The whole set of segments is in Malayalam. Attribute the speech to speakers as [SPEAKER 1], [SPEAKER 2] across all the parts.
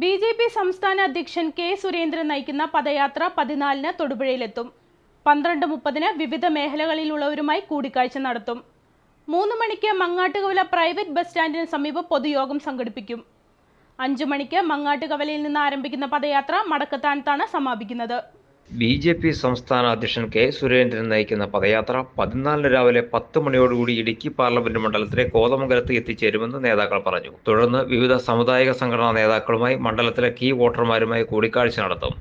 [SPEAKER 1] ബി ജെ പി സംസ്ഥാന അധ്യക്ഷൻ കെ സുരേന്ദ്രൻ നയിക്കുന്ന പദയാത്ര പതിനാലിന് തൊടുപുഴയിലെത്തും. പന്ത്രണ്ട് മുപ്പതിന് വിവിധ മേഖലകളിലുള്ളവരുമായി കൂടിക്കാഴ്ച നടത്തും. മൂന്ന് മണിക്ക് മങ്ങാട്ടുകവല പ്രൈവറ്റ് ബസ് സ്റ്റാൻഡിന് സമീപം പൊതുയോഗം സംഘടിപ്പിക്കും. അഞ്ചു മണിക്ക് മങ്ങാട്ടുകവലയിൽ നിന്ന് ആരംഭിക്കുന്ന പദയാത്ര മടക്കത്താനത്താണ് സമാപിക്കുന്നത്.
[SPEAKER 2] ബി ജെ പി സംസ്ഥാന അധ്യക്ഷൻ കെ സുരേന്ദ്രൻ നയിക്കുന്ന പദയാത്ര പതിനാലിന് രാവിലെ പത്ത് മണിയോടുകൂടി ഇടുക്കി പാർലമെന്റ് മണ്ഡലത്തിലെ കോതമംഗലത്ത് എത്തിച്ചേരുമെന്ന് നേതാക്കൾ പറഞ്ഞു. തുടർന്ന് വിവിധ സാമുദായിക സംഘടനാ നേതാക്കളുമായി മണ്ഡലത്തിലെ കീ വോട്ടർമാരുമായി കൂടിക്കാഴ്ച നടത്തും.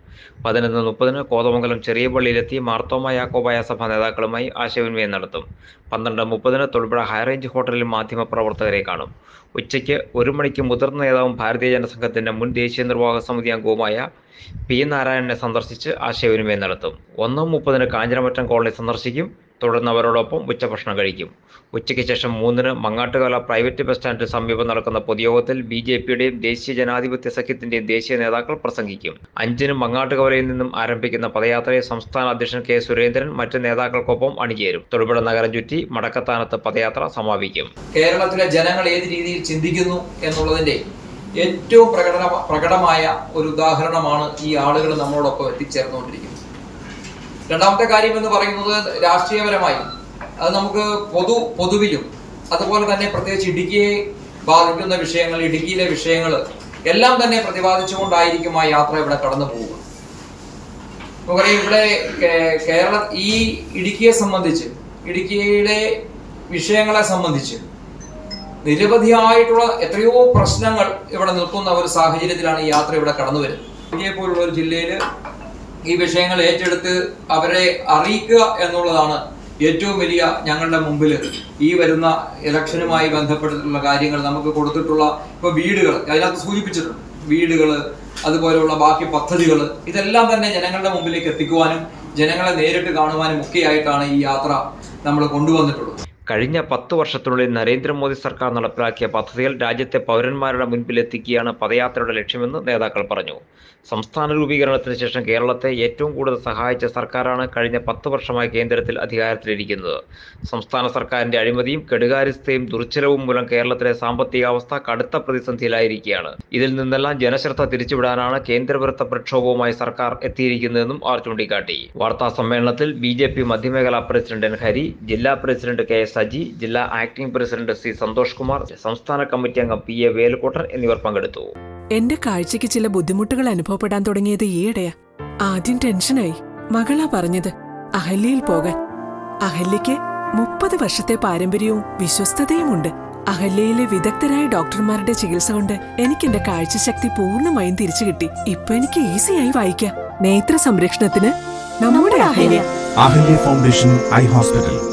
[SPEAKER 2] പതിനൊന്ന് മുപ്പതിന് കോതമംഗലം ചെറിയ പള്ളിയിലെത്തി മാർത്തോമ യാക്കോബായ സഭ നേതാക്കളുമായി ആശയവിനിമയം നടത്തും. പന്ത്രണ്ട് മുപ്പതിന് തൊടുപുഴ ഹൈറേഞ്ച് ഹോട്ടലിൽ മാധ്യമപ്രവർത്തകരെ കാണും. ഉച്ചയ്ക്ക് ഒരു മണിക്ക് മുതിർന്ന നേതാവും ഭാരതീയ ജനസംഘത്തിന്റെ മുൻ ദേശീയ നിർവാഹക സമിതി അംഗവുമായ പി. നാരായണനെ സന്ദർശിച്ച് ആശയവിനിമയം നടത്തും. ഒന്നും മുപ്പതിന് കാഞ്ഞിരമറ്റം കോളനി സന്ദർശിക്കും. തുടർന്ന് അവരോടൊപ്പം ഉച്ചഭക്ഷണം കഴിക്കും. ഉച്ചയ്ക്ക് ശേഷം മൂന്നിന് മങ്ങാട്ടുകാല പ്രൈവറ്റ് ബസ് സ്റ്റാൻഡിന് സമീപം നടക്കുന്ന പൊതുയോഗത്തിൽ ബി ജെ പിയുടെയും ദേശീയ ജനാധിപത്യ സഖ്യത്തിന്റെയും ദേശീയ നേതാക്കൾ പ്രസംഗിക്കും. അഞ്ചിന് മങ്ങാട്ടുകവലയിൽ നിന്നും ആരംഭിക്കുന്ന പദയാത്രയെ സംസ്ഥാന അധ്യക്ഷൻ കെ. സുരേന്ദ്രൻ മറ്റ് നേതാക്കൾക്കൊപ്പം അണിചേരും. തൊടുപുഴ നഗരം ചുറ്റി മടക്കത്താനത്ത് പദയാത്ര സമാപിക്കും.
[SPEAKER 3] കേരളത്തിലെ ജനങ്ങൾ ഏത് രീതിയിൽ ചിന്തിക്കുന്നു എന്നുള്ളതിന്റെ ഏറ്റവും പ്രകടന പ്രകടമായ ഒരു ഉദാഹരണമാണ് ഈ ആളുകൾ നമ്മളോടൊപ്പം എത്തിച്ചേർന്നുകൊണ്ടിരിക്കുന്നത്. രണ്ടാമത്തെ കാര്യം എന്ന് പറയുന്നത് രാഷ്ട്രീയപരമായി. അത് നമുക്ക് പൊതു പൊതുവിലും അതുപോലെ തന്നെ പ്രത്യേകിച്ച് ഇടുക്കിയെ ബാധിക്കുന്ന വിഷയങ്ങൾ ഇടുക്കിയിലെ വിഷയങ്ങൾ എല്ലാം തന്നെ പ്രതിപാദിച്ചുകൊണ്ടായിരിക്കും ആ യാത്ര ഇവിടെ കടന്നു പോവുക ഇവിടെ കേരള ഈ ഇടുക്കിയെ സംബന്ധിച്ച് ഇടുക്കിയിലെ വിഷയങ്ങളെ സംബന്ധിച്ച് നിരവധിയായിട്ടുള്ള എത്രയോ പ്രശ്നങ്ങൾ ഇവിടെ നിൽക്കുന്ന ഒരു സാഹചര്യത്തിലാണ് ഈ യാത്ര ഇവിടെ കടന്നു വരുന്നത്. പോലുള്ള ഒരു ജില്ലയിൽ ഈ വിഷയങ്ങൾ ഏറ്റെടുത്ത് അവരെ അറിയിക്കുക എന്നുള്ളതാണ് ഏറ്റവും വലിയ ഞങ്ങളുടെ മുമ്പിൽ ഈ വരുന്ന ഇലക്ഷനുമായി ബന്ധപ്പെട്ടിട്ടുള്ള കാര്യങ്ങൾ നമുക്ക് കൊടുത്തിട്ടുള്ള ഇപ്പൊ വീടുകൾ അതിനകത്ത് സൂചിപ്പിച്ചിട്ടുണ്ട്. വീടുകൾ അതുപോലെയുള്ള ബാക്കി പദ്ധതികൾ ഇതെല്ലാം തന്നെ ജനങ്ങളുടെ മുമ്പിലേക്ക് എത്തിക്കുവാനും ജനങ്ങളെ നേരിട്ട് കാണുവാനും ഒക്കെയായിട്ടാണ് ഈ യാത്ര നമ്മൾ കൊണ്ടുവന്നിട്ടുള്ളത്.
[SPEAKER 2] കഴിഞ്ഞ പത്ത് വർഷത്തിനുള്ളിൽ നരേന്ദ്രമോദി സർക്കാർ നടപ്പിലാക്കിയ പദ്ധതികൾ രാജ്യത്തെ പൗരന്മാരുടെ മുൻപിലെത്തിക്കുകയാണ് പദയാത്രയുടെ ലക്ഷ്യമെന്ന് നേതാക്കൾ പറഞ്ഞു. സംസ്ഥാന രൂപീകരണത്തിന് ശേഷം കേരളത്തെ ഏറ്റവും കൂടുതൽ സഹായിച്ച സർക്കാരാണ് കഴിഞ്ഞ പത്ത് വർഷമായി കേന്ദ്രത്തിൽ അധികാരത്തിലിരിക്കുന്നത്. സംസ്ഥാന സർക്കാരിന്റെ അഴിമതിയും കെടുകാര്യസ്ഥയും ദുർച്ചലവും മൂലം കേരളത്തിലെ സാമ്പത്തികാവസ്ഥ കടുത്ത പ്രതിസന്ധിയിലായിരിക്കുകയാണ്. ഇതിൽ നിന്നെല്ലാം ജനശ്രദ്ധ തിരിച്ചുവിടാനാണ് കേന്ദ്രവിരുദ്ധ പ്രക്ഷോഭവുമായി സർക്കാർ എത്തിയിരിക്കുന്നതെന്നും അവർ ചൂണ്ടിക്കാട്ടി. വാർത്താ സമ്മേളനത്തിൽ ബി ജെ പി മധ്യമേഖലാ പ്രസിഡന്റ് എൻ ഹരി ജില്ലാ പ്രസിഡന്റ് കെ എസ് സജി ജില്ലാ acting president C Santhosh Kumar സംസ്ഥാന കമ്മിറ്റി അംഗം പി എ വേലുക്കോട്ടൻ എന്നിവർ പങ്കെടുത്തു.
[SPEAKER 4] എന്റെ കാഴ്ചയ്ക്ക് ചില ബുദ്ധിമുട്ടുകൾ അനുഭവപ്പെടാൻ തുടങ്ങിയത് ഈയിടെയാ. ആദ്യം ടെൻഷനായി. മകളാ പറഞ്ഞത് അഹല്യയിൽ പോകാൻ. അഹല്യയ്ക്ക് മുപ്പത് വർഷത്തെ പാരമ്പര്യവും വിശ്വസ്തതയുമുണ്ട്. അഹല്യയിലെ വിദഗ്ധരായ ഡോക്ടർമാരുടെ ചികിത്സ കൊണ്ട് എനിക്ക് എന്റെ കാഴ്ചശക്തി പൂർണമായും തിരിച്ചു കിട്ടി. ഇപ്പൊ എനിക്ക് ഈസിയായി വായിക്കാം. നേത്ര സംരക്ഷണത്തിന് നമ്മുടെ Ahalya.
[SPEAKER 5] Ahalya foundation eye hospital.